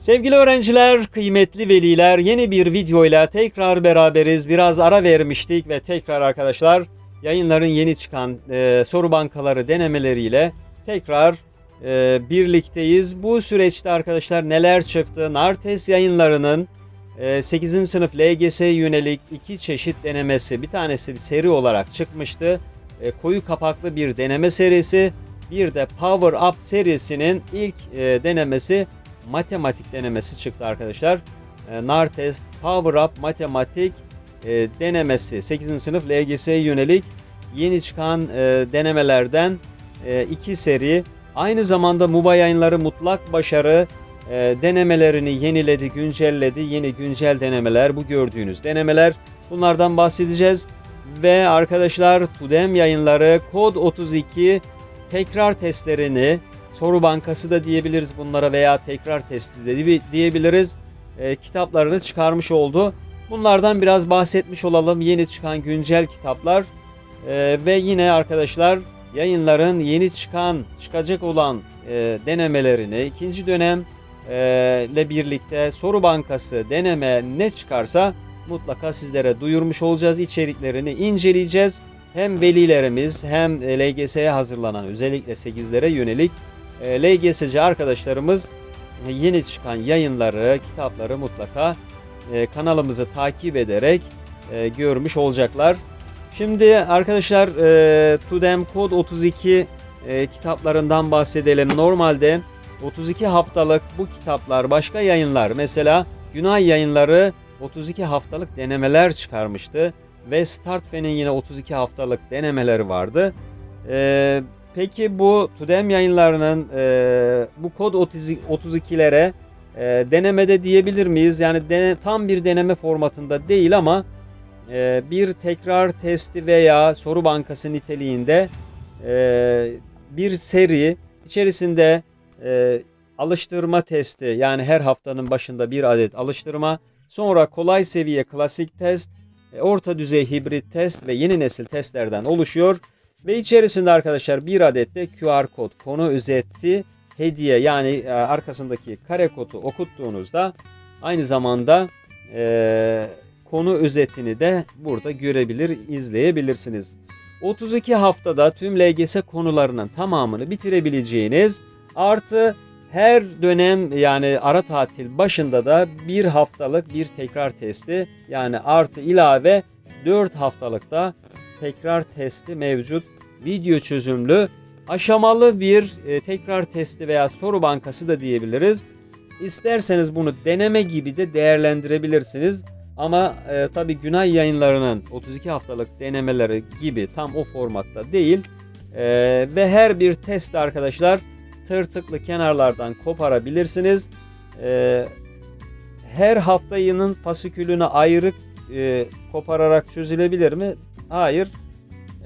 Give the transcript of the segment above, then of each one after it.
Sevgili öğrenciler, kıymetli veliler yeni bir videoyla tekrar beraberiz. Biraz ara vermiştik ve tekrar arkadaşlar yayınların yeni çıkan e, soru bankaları denemeleriyle tekrar e, birlikteyiz. Bu süreçte arkadaşlar neler çıktı? Nartes yayınlarının e, 8. sınıf LGS yönelik iki çeşit denemesi. Bir tanesi bir seri olarak çıkmıştı. E, koyu kapaklı bir deneme serisi. Bir de Power Up serisinin ilk e, denemesi matematik denemesi çıktı arkadaşlar. E, Nartest Power Up Matematik e, denemesi 8. sınıf LGS'ye yönelik yeni çıkan e, denemelerden e, iki seri. Aynı zamanda MUBA yayınları mutlak başarı e, denemelerini yeniledi, güncelledi. Yeni güncel denemeler bu gördüğünüz denemeler. Bunlardan bahsedeceğiz. Ve arkadaşlar Tudem yayınları kod 32 tekrar testlerini soru bankası da diyebiliriz bunlara veya tekrar testi de di- diyebiliriz. E, kitaplarını çıkarmış oldu. Bunlardan biraz bahsetmiş olalım. Yeni çıkan güncel kitaplar E, ve yine arkadaşlar yayınların yeni çıkan, çıkacak olan e, denemelerini ikinci dönem e, ile birlikte soru bankası deneme ne çıkarsa mutlaka sizlere duyurmuş olacağız. İçeriklerini inceleyeceğiz. Hem velilerimiz hem LGS'ye hazırlanan özellikle 8'lere yönelik LGS'ci arkadaşlarımız e, yeni çıkan yayınları, kitapları mutlaka e, kanalımızı takip ederek e, görmüş olacaklar. Şimdi arkadaşlar e, Tudem Kod 32 e, kitaplarından bahsedelim. Normalde 32 haftalık bu kitaplar başka yayınlar mesela Günay yayınları 32 haftalık denemeler çıkarmıştı ve Startfe'nin yine 32 haftalık denemeleri vardı. E, peki bu Tudem yayınlarının e, bu kod 30 32'lere e, denemede diyebilir miyiz? Yani dene- tam bir deneme formatında değil ama e, bir tekrar testi veya soru bankası niteliğinde e, bir seri içerisinde e, alıştırma testi yani her haftanın başında bir adet alıştırma sonra kolay seviye klasik test e, orta düzey hibrit test ve yeni nesil testlerden oluşuyor ve içerisinde arkadaşlar bir adet de QR kod konu özeti hediye yani e, arkasındaki kare kodu okuttuğunuzda aynı zamanda e, konu özetini de burada görebilir, izleyebilirsiniz. 32 haftada tüm LGS konularının tamamını bitirebileceğiniz artı her dönem yani ara tatil başında da bir haftalık bir tekrar testi yani artı ilave 4 haftalıkta tekrar testi mevcut video çözümlü aşamalı bir e, tekrar testi veya soru bankası da diyebiliriz. İsterseniz bunu deneme gibi de değerlendirebilirsiniz. Ama e, tabi Günay yayınlarının 32 haftalık denemeleri gibi tam o formatta değil. E, ve her bir test arkadaşlar tırtıklı kenarlardan koparabilirsiniz. E, her hafta yılın fasikülünü ayrı e, kopararak çözülebilir mi? Hayır.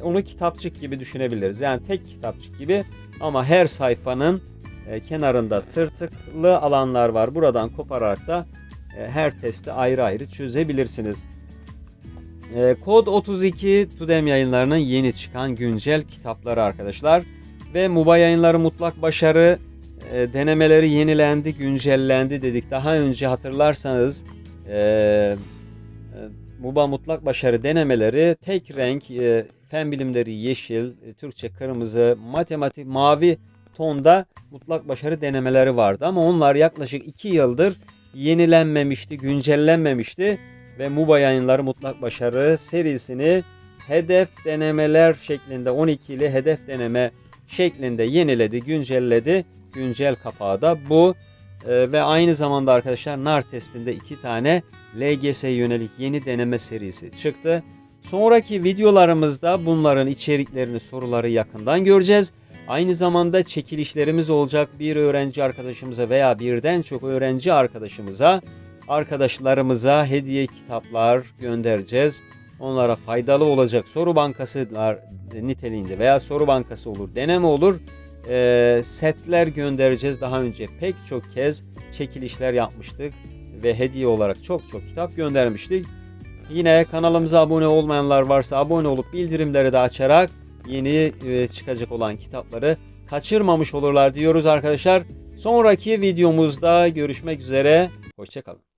Onu kitapçık gibi düşünebiliriz. Yani tek kitapçık gibi ama her sayfanın e, kenarında tırtıklı alanlar var. Buradan kopararak da e, her testi ayrı ayrı çözebilirsiniz. E, Kod 32 Tudem yayınlarının yeni çıkan güncel kitapları arkadaşlar. Ve MUBA yayınları mutlak başarı e, denemeleri yenilendi, güncellendi dedik. Daha önce hatırlarsanız e, MUBA mutlak başarı denemeleri tek renk e, fen bilimleri yeşil, e, Türkçe kırmızı, matematik mavi tonda mutlak başarı denemeleri vardı. Ama onlar yaklaşık 2 yıldır yenilenmemişti, güncellenmemişti ve MUBA yayınları mutlak başarı serisini hedef denemeler şeklinde 12 ile hedef deneme şeklinde yeniledi, güncelledi. Güncel kapağı da bu. Ee, ve aynı zamanda arkadaşlar NAR testinde iki tane LGS yönelik yeni deneme serisi çıktı. Sonraki videolarımızda bunların içeriklerini, soruları yakından göreceğiz. Aynı zamanda çekilişlerimiz olacak. Bir öğrenci arkadaşımıza veya birden çok öğrenci arkadaşımıza, arkadaşlarımıza hediye kitaplar göndereceğiz. Onlara faydalı olacak soru bankasılar niteliğinde veya soru bankası olur, deneme olur. Ee, setler göndereceğiz. Daha önce pek çok kez çekilişler yapmıştık ve hediye olarak çok çok kitap göndermiştik. Yine kanalımıza abone olmayanlar varsa abone olup bildirimleri de açarak yeni e, çıkacak olan kitapları kaçırmamış olurlar diyoruz arkadaşlar. Sonraki videomuzda görüşmek üzere. Hoşçakalın.